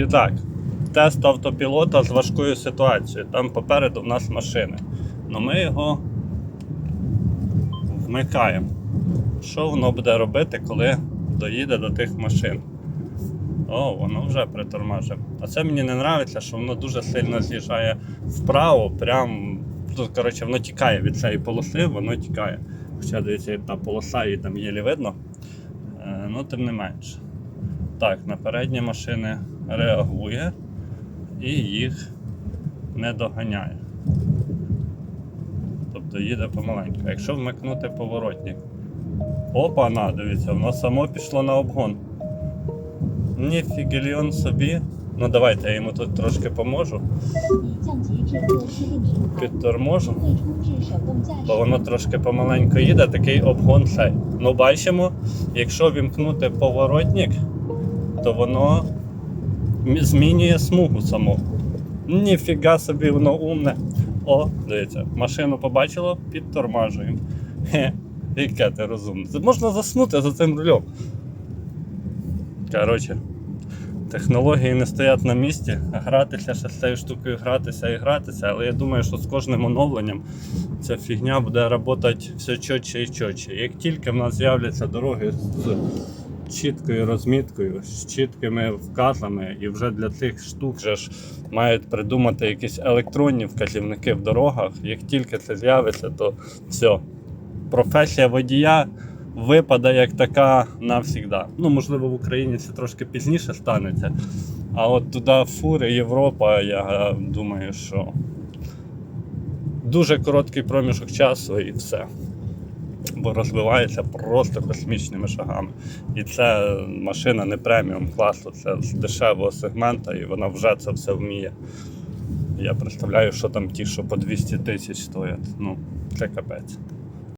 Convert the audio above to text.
І так, тест автопілота з важкою ситуацією. Там попереду в нас машини. Но ми його вмикаємо. Що воно буде робити, коли доїде до тих машин? О, воно вже притормажує. А це мені не подобається, що воно дуже сильно з'їжджає вправо, прям. Коротше, воно тікає від цієї полоси, воно тікає. Хоча дивіться, та полоса її там єлі видно. Е, ну, тим не менше. Так, на передні машини реагує і їх не доганяє. Тобто їде помаленьку. Якщо вмикнути поворотник, опа, на, дивіться, воно само пішло на обгон. Ніфігільон собі. Ну давайте я йому тут трошки поможу. Підторможу. Бо воно трошки помаленько їде, такий обгон шей. Ну бачимо, якщо вімкнути поворотник, то воно змінює смугу саму. Ніфіга собі, воно умне. О, дивіться, машину побачило, підтормажуємо. Хе, яке ти розумне. Можна заснути за цим рулем. Коротше, технології не стоять на місці, гратися ще з цією штукою, гратися і гратися, але я думаю, що з кожним оновленням ця фігня буде працювати все чітче і чітче. Як тільки в нас з'являться дороги з чіткою розміткою, з чіткими вказами, і вже для цих штук вже ж мають придумати якісь електронні вказівники в дорогах. Як тільки це з'явиться, то все. Професія водія випаде як така навсігда. Ну, можливо, в Україні це трошки пізніше станеться. А от туди фури, Європа, я думаю, що дуже короткий проміжок часу і все. Бо розвивається просто космічними шагами. І це машина не преміум класу, це з дешевого сегмента, і вона вже це все вміє. Я представляю, що там ті, що по 200 тисяч стоять. Ну, це капець.